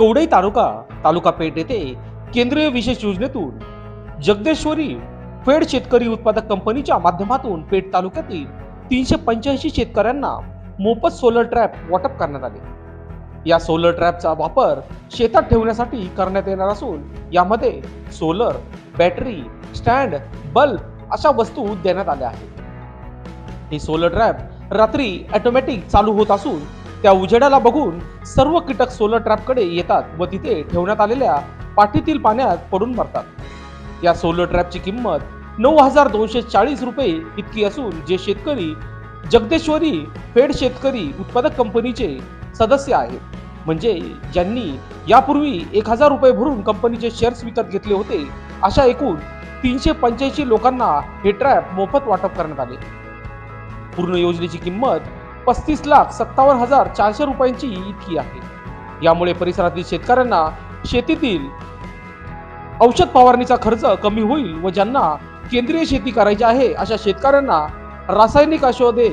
कवडई तालुका तालुका पेठ येथे केंद्रीय विशेष योजनेतून जगदेश्वरी फेड शेतकरी उत्पादक कंपनीच्या माध्यमातून पेठ तालुक्यातील तीनशे पंच्याऐंशी शेतकऱ्यांना मोफत सोलर ट्रॅप वाटप करण्यात आले. या सोलर ट्रॅपचा वापर शेतात ठेवण्यासाठी करण्यात येणार असून यामध्ये सोलर बॅटरी स्टँड बल्ब अशा वस्तू देण्यात आल्या आहेत. हे सोलर ट्रॅप रात्री ऑटोमॅटिक चालू होत असून त्या उजेडाला बघून सर्व कीटक सोलर ट्रॅपकडे येतात व तिथे ठेवण्यात आलेल्या पाठीतील पाण्यात पडून मरतात. या सोलर ट्रॅपची किंमत नऊ हजार दोनशे चाळीस रुपये इतकी असून जे शेतकरी जगदेश्वरी फेड शेतकरी उत्पादक कंपनीचे सदस्य आहेत. म्हणजे ज्यांनी यापूर्वी एक हजार रुपये भरून कंपनीचे शेअर्स विकत घेतले होते अशा एकूण तीनशे पंच्याऐंशी लोकांना हे ट्रॅप मोफत वाटप करण्यात आले. पूर्ण योजनेची किंमत पस्तीस लाख सत्तावन्न हजार चारशे रुपयांची इतकी आहे. यामुळे परिसरातील शेतकऱ्यांना शेतीतील औषध फवारणीचा खर्च कमी होईल व ज्यांना केंद्रीय शेती करायची आहे अशा शेतकऱ्यांना रासायनिक औषधे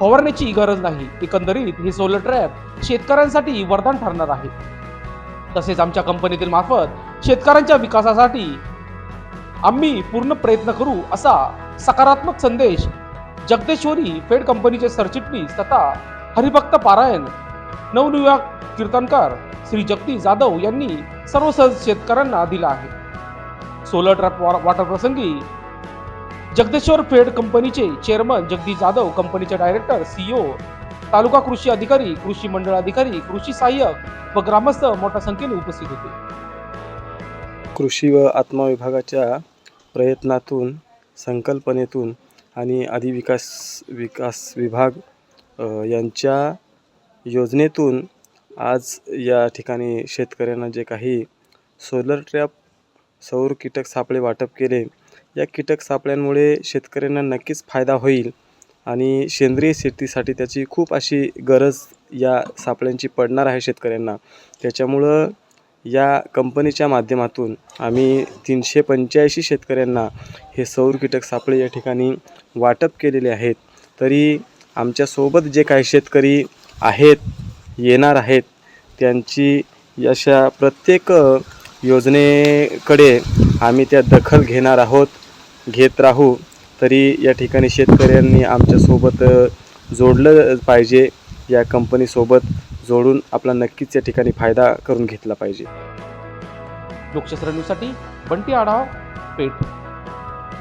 फवारण्याची गरज नाही. एकंदरीत हे सोलर ट्रॅप शेतकऱ्यांसाठी वरदान ठरणार आहे. तसेच आमच्या कंपनीतील मार्फत शेतकऱ्यांच्या विकासासाठी आम्ही पूर्ण प्रयत्न करू असा सकारात्मक संदेश जगदेश्वरी फेड कंपनीचे सरचिटणीस तथा हरिभक्त पारायण नवनियुक्त कीर्तनकार श्री जगदीश जाधव यांनी सर्व शेतकऱ्यांना दिला आहे. सोलर ट्रॅप वाटर प्रसंगी जगदेश्वर फेड कंपनीचे चेअरमन जगदीश जाधव कंपनीचे डायरेक्टर सीईओ तालुका कृषी अधिकारी कृषी मंडळ अधिकारी कृषी सहाय्यक व ग्रामस्थ मोठ्या संख्येने उपस्थित होते. कृषी व आत्मा विभागाच्या प्रयत्नातून संकल्पनेतून आणि आदिविकास विकास विभाग यांच्या योजनेतून आज या ठिकाणी शेतकऱ्यांना जे काही सोलर ट्रॅप सौर कीटक सापळे वाटप केले या कीटक सापळ्यांमुळे शेतकऱ्यांना नक्कीच फायदा होईल आणि सेंद्रिय शेतीसाठी त्याची खूप अशी गरज या सापळ्यांची पडणार आहे शेतकऱ्यांना. त्याच्यामुळं या कंपनीच्या माध्यमातून आम्ही तीनशे पंच्याऐंशी शेतकऱ्यांना हे सौर कीटक सापळे या ठिकाणी वाटप केलेले आहेत. तरी आमच्यासोबत जे काही शेतकरी आहेत येणार आहेत त्यांची अशा प्रत्येक योजनेकडे आम्ही त्या दखल घेणार आहोत घेत राहू. तरी या ठिकाणी शेतकऱ्यांनी आमच्यासोबत जोडलं पाहिजे या कंपनीसोबत. जोडून आपला नक्कीच या ठिकाणी फायदा करून घेतला पाहिजे. लोकशास्त्र न्यूजसाठी बंटी आढाव पेठ.